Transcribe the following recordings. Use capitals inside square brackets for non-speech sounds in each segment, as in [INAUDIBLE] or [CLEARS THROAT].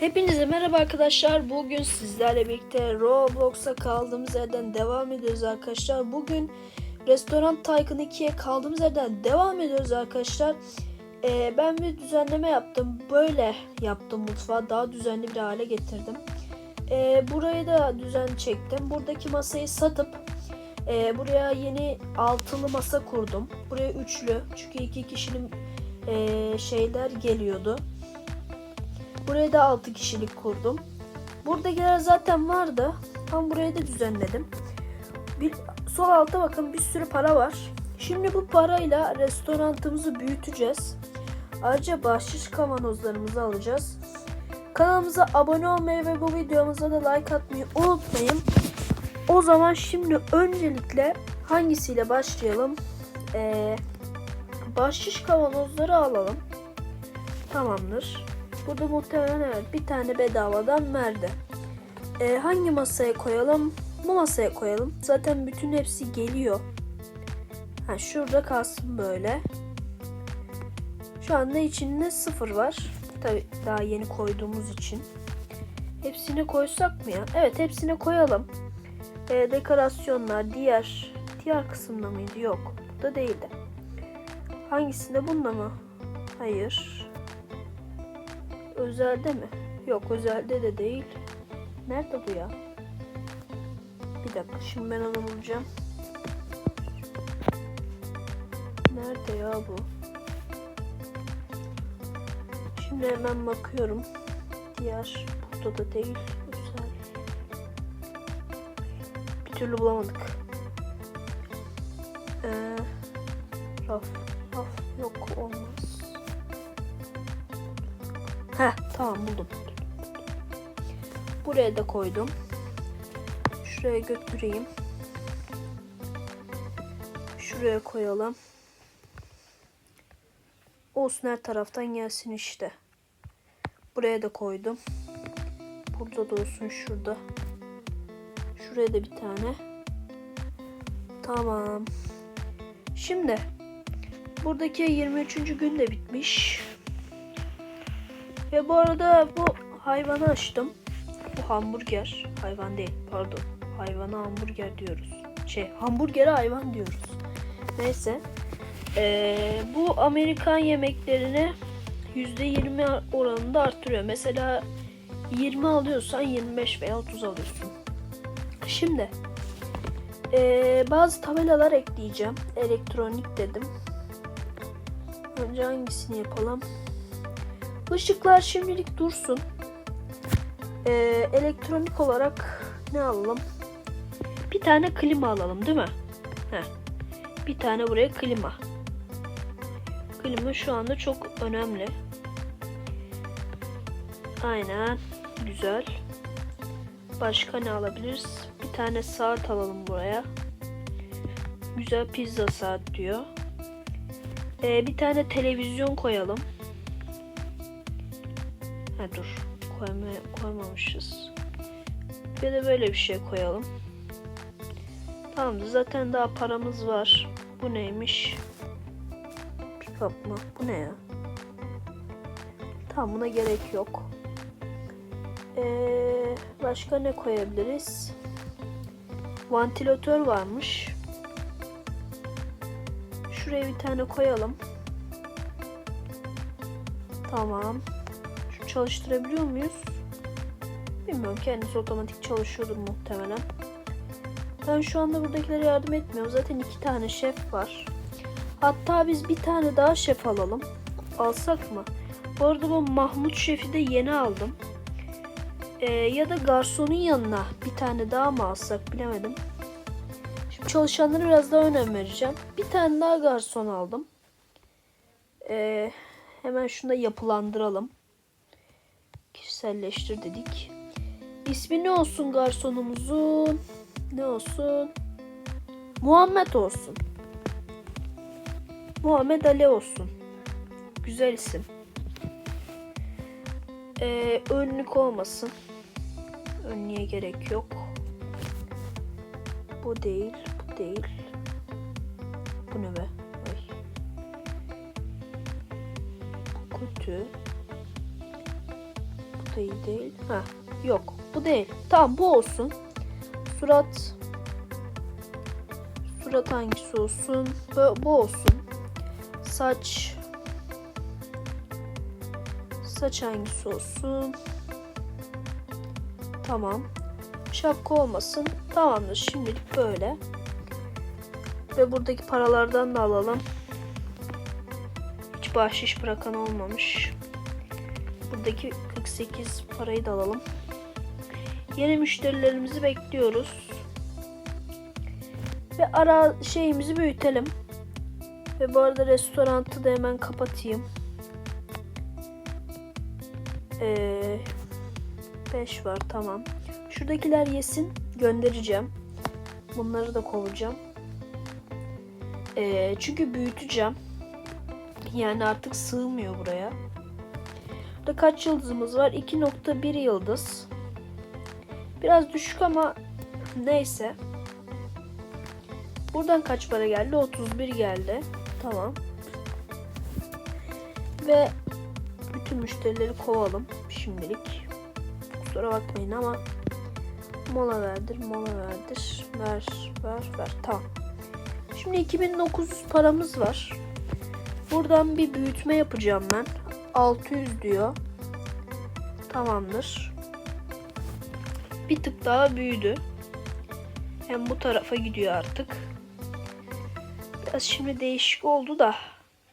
Hepinize merhaba arkadaşlar. Bugün sizlerle birlikte Roblox'a kaldığımız yerden devam ediyoruz arkadaşlar. Bugün Restoran Tycoon 2'ye kaldığımız yerden devam ediyoruz arkadaşlar. Ee, ben bir düzenleme yaptım. Böyle yaptım mutfağı. Daha düzenli bir hale getirdim. Ee, burayı da düzen çektim. Buradaki masayı satıp e, buraya yeni altılı masa kurdum. Buraya üçlü. Çünkü iki kişinin e, şeyler geliyordu. Buraya da 6 kişilik kurdum. Buradakiler zaten vardı. Tam burayı da düzenledim. Bir, sol alta bakın bir sürü para var. Şimdi bu parayla restoranımızı büyüteceğiz. Ayrıca bahşiş kavanozlarımızı alacağız. Kanalımıza abone olmayı ve bu videomuza da like atmayı unutmayın. O zaman şimdi öncelikle hangisiyle başlayalım? Ee, bahşiş kavanozları alalım. Tamamdır. Burada muhtemelen evet bir tane bedavadan verdi. Ee, hangi masaya koyalım? Bu masaya koyalım. Zaten bütün hepsi geliyor. Ha, şurada kalsın böyle. Şu anda içinde sıfır var. Tabi daha yeni koyduğumuz için. Hepsine koysak mı ya? Evet hepsine koyalım. Ee, dekorasyonlar diğer diğer kısımda mıydı? Yok. Burada değildi. Hangisinde? Bunda mı? Hayır. Özelde mi? Yok özelde de değil. Nerede bu ya? Bir dakika şimdi ben onu bulacağım. Nerede ya bu? Şimdi hemen bakıyorum. Diğer burada da değil. Özel. Bir türlü bulamadık. Ee, raf. Raf yok olmaz. Tamam buldum. Buraya da koydum. Şuraya götüreyim. Şuraya koyalım. Olsun her taraftan gelsin işte. Buraya da koydum. Burada da olsun şurada. Şuraya da bir tane. Tamam. Şimdi buradaki 23. gün de bitmiş. Ve bu arada bu hayvanı açtım. Bu hamburger. Hayvan değil pardon. Hayvana hamburger diyoruz. Şey hamburgere hayvan diyoruz. Neyse. Ee, bu Amerikan yemeklerini %20 oranında arttırıyor. Mesela 20 alıyorsan 25 veya 30 alıyorsun. Şimdi ee, bazı tabelalar ekleyeceğim. Elektronik dedim. Önce hangisini yapalım? Işıklar şimdilik dursun. Ee, elektronik olarak ne alalım? Bir tane klima alalım değil mi? Heh. Bir tane buraya klima. Klima şu anda çok önemli. Aynen. Güzel. Başka ne alabiliriz? Bir tane saat alalım buraya. Güzel pizza saat diyor. Ee, bir tane televizyon koyalım. Ha dur. Koyma, koymamışız. Bir de böyle bir şey koyalım. Tamamdır. Zaten daha paramız var. Bu neymiş? Pick up mı? Bu ne ya? Tamam buna gerek yok. Ee, başka ne koyabiliriz? Vantilatör varmış. Şuraya bir tane koyalım. Tamam çalıştırabiliyor muyuz? Bilmiyorum kendisi otomatik çalışıyordur muhtemelen. Ben şu anda buradakilere yardım etmiyorum. Zaten iki tane şef var. Hatta biz bir tane daha şef alalım. Alsak mı? Bu arada bu Mahmut şefi de yeni aldım. Ee, ya da garsonun yanına bir tane daha mı alsak bilemedim. Şimdi çalışanlara biraz daha önem vereceğim. Bir tane daha garson aldım. Ee, hemen şunu da yapılandıralım kişiselleştir dedik. İsmi ne olsun garsonumuzun? Ne olsun? Muhammed olsun. Muhammed Ali olsun. Güzel isim. Ee, önlük olmasın. Önlüğe gerek yok. Bu değil, bu değil. Bu ne be? Ay. Bu kötü. İyi değil. Ha, yok. Bu değil. Tamam bu olsun. Surat Surat hangisi olsun? Bu, bu olsun. Saç Saç hangisi olsun? Tamam. Şapka olmasın. Tamamdır. Şimdilik böyle. Ve buradaki paralardan da alalım. Hiç bahşiş bırakan olmamış. Buradaki 48 parayı da alalım. Yeni müşterilerimizi bekliyoruz. Ve ara şeyimizi büyütelim. Ve bu arada restoranı da hemen kapatayım. Ee, 5 var tamam. Şuradakiler yesin göndereceğim. Bunları da kovacağım. Ee, çünkü büyüteceğim. Yani artık sığmıyor buraya. Burada kaç yıldızımız var? 2.1 yıldız. Biraz düşük ama neyse. Buradan kaç para geldi? 31 geldi. Tamam. Ve bütün müşterileri kovalım şimdilik. Kusura bakmayın ama mola verdir, mola verdir. Ver, ver, ver. Tamam. Şimdi 2900 paramız var. Buradan bir büyütme yapacağım ben. 600 diyor. Tamamdır. Bir tık daha büyüdü. Hem bu tarafa gidiyor artık. Biraz şimdi değişik oldu da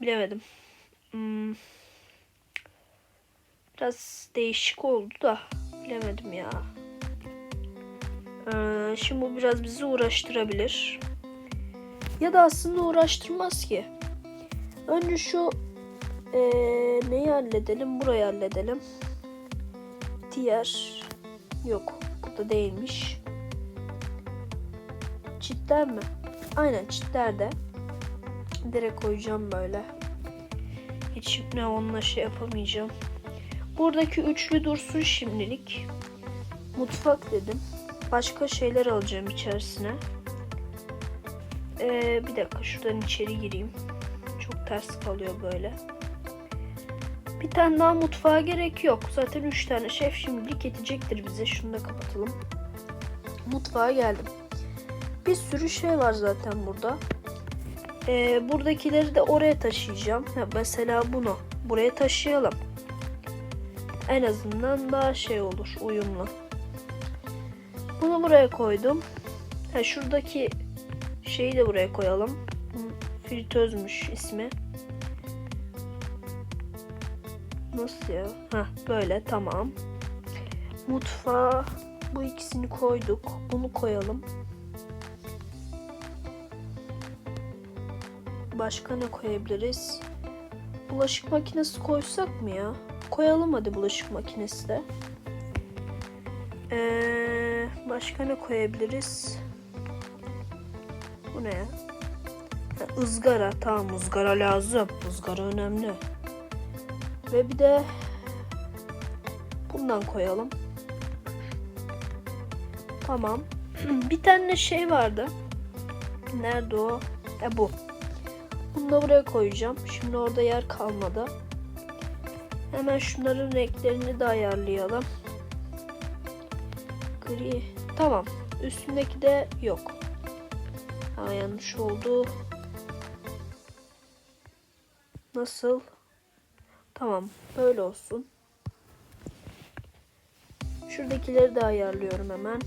bilemedim. Hmm. Biraz değişik oldu da bilemedim ya. Ee, şimdi bu biraz bizi uğraştırabilir. Ya da aslında uğraştırmaz ki. Önce şu ee, neyi halledelim? Burayı halledelim. Diğer yok. Burada değilmiş. Çitler mi? Aynen çitlerde. Direkt koyacağım böyle. Hiç ne onunla şey yapamayacağım. Buradaki üçlü dursun şimdilik. Mutfak dedim. Başka şeyler alacağım içerisine. Ee, bir dakika şuradan içeri gireyim. Çok ters kalıyor böyle. Tane daha mutfağa gerek yok. Zaten 3 tane şef şimdilik yetecektir bize. Şunu da kapatalım. Mutfağa geldim. Bir sürü şey var zaten burada. Ee, buradakileri de oraya taşıyacağım. Ha, mesela bunu buraya taşıyalım. En azından daha şey olur, uyumlu. Bunu buraya koydum. Ha, şuradaki şeyi de buraya koyalım. Fritözmüş ismi. Nasıl ya? Ha böyle tamam. Mutfağa bu ikisini koyduk. Bunu koyalım. Başka ne koyabiliriz? Bulaşık makinesi koysak mı ya? Koyalım hadi bulaşık makinesi de. Ee, başka ne koyabiliriz? Bu ne ya? Ha, ızgara. Tamam ızgara lazım. Izgara önemli. Ve bir de bundan koyalım. Tamam. [CLEARS THROAT] bir tane şey vardı. Nerede o? E bu. Bunu da buraya koyacağım. Şimdi orada yer kalmadı. Hemen şunların renklerini de ayarlayalım. Gri. Tamam. Üstündeki de yok. Ha, yanlış oldu. Nasıl? Tamam. Böyle olsun. Şuradakileri de ayarlıyorum hemen.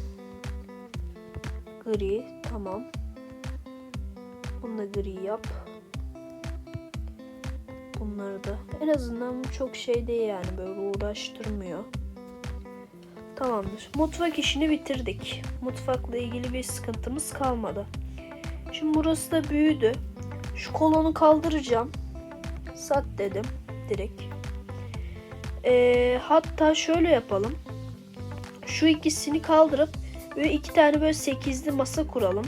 Gri. Tamam. Bunu da gri yap. Bunları da. En azından çok şey değil yani böyle uğraştırmıyor. Tamamdır. Mutfak işini bitirdik. Mutfakla ilgili bir sıkıntımız kalmadı. Şimdi burası da büyüdü. Şu kolonu kaldıracağım. Sat dedim direkt. Ee, hatta şöyle yapalım. Şu ikisini kaldırıp böyle iki tane böyle sekizli masa kuralım.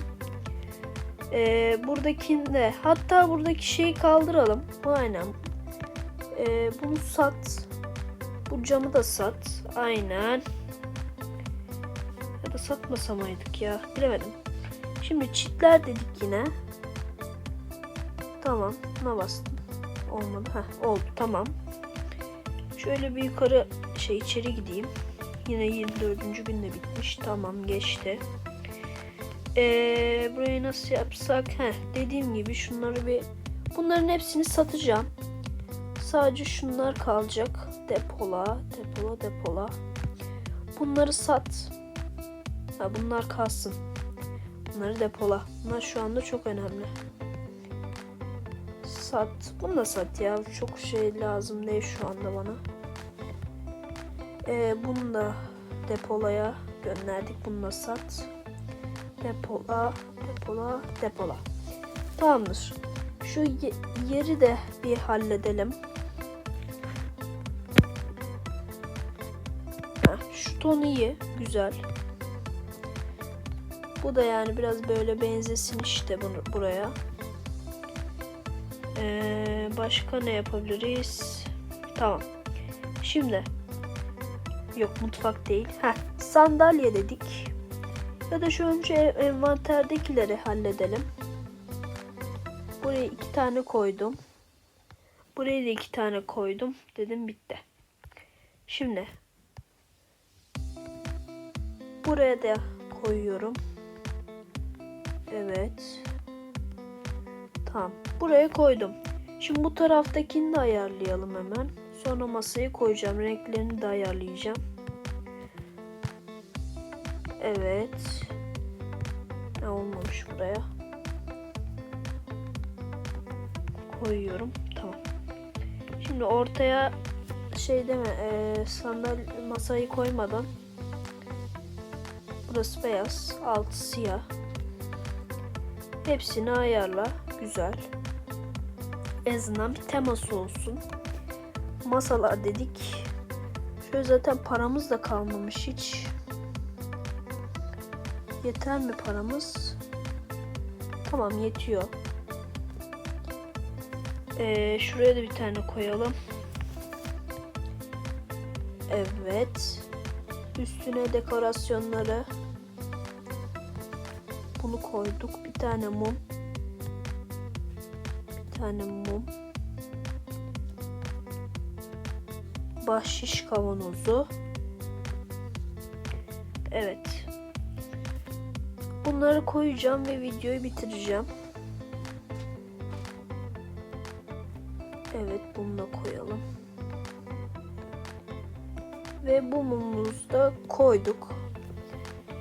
Ee, buradakinde hatta buradaki şeyi kaldıralım. Aynen. Ee, bunu sat. Bu camı da sat. Aynen. Ya da satmasa mıydık ya? Bilemedim. Şimdi çitler dedik yine. Tamam. Buna bastım. Olmadı. Heh, oldu. Tamam. Şöyle bir yukarı şey içeri gideyim. Yine 24. günde bitmiş. Tamam geçti. Ee, burayı nasıl yapsak? Heh, dediğim gibi şunları bir bunların hepsini satacağım. Sadece şunlar kalacak. Depola, depola, depola. Bunları sat. Ha, bunlar kalsın. Bunları depola. Bunlar şu anda çok önemli. Sat. Bunu da sat ya. Çok şey lazım değil şu anda bana. Ee, bunu da depolaya gönderdik. Bunu da sat. Depola, depola, depola. Tamamdır. Şu ye- yeri de bir halledelim. Heh, şu ton iyi. Güzel. Bu da yani biraz böyle benzesin işte bunu, buraya. Ee, başka ne yapabiliriz? Tamam. Şimdi yok mutfak değil. Heh, sandalye dedik. Ya da şu önce envanterdekileri halledelim. Buraya iki tane koydum. Buraya da iki tane koydum. Dedim bitti. Şimdi buraya da koyuyorum. Evet. Tamam. Buraya koydum. Şimdi bu taraftakini de ayarlayalım hemen. Sonra masayı koyacağım. Renklerini de ayarlayacağım. Evet. Ne olmamış buraya. Koyuyorum. Tamam. Şimdi ortaya şey deme e, sandal masayı koymadan burası beyaz altı siyah hepsini ayarla güzel en azından bir teması olsun masalar dedik şöyle zaten paramız da kalmamış hiç yeter mi paramız tamam yetiyor ee, şuraya da bir tane koyalım Evet. Üstüne dekorasyonları bunu koyduk. Bir tane mum. Bir tane mum. Bahşiş kavanozu. Evet. Bunları koyacağım ve videoyu bitireceğim. Evet bunu da koyalım ve bu mumumuzu da koyduk.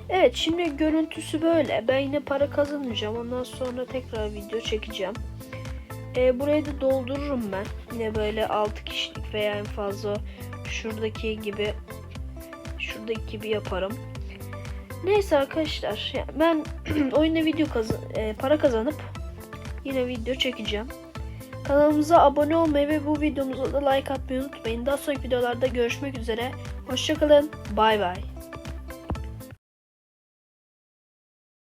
Evet şimdi görüntüsü böyle. Ben yine para kazanacağım. Ondan sonra tekrar video çekeceğim. Ee, burayı da doldururum ben. Yine böyle 6 kişilik veya en fazla şuradaki gibi şuradaki gibi yaparım. Neyse arkadaşlar ya ben [CLEARS THROAT] oyunda video kazan e, para kazanıp yine video çekeceğim. Kanalımıza abone olmayı ve bu videomuza da like atmayı unutmayın. Daha sonraki videolarda görüşmek üzere. Hoşçakalın. Bay bay.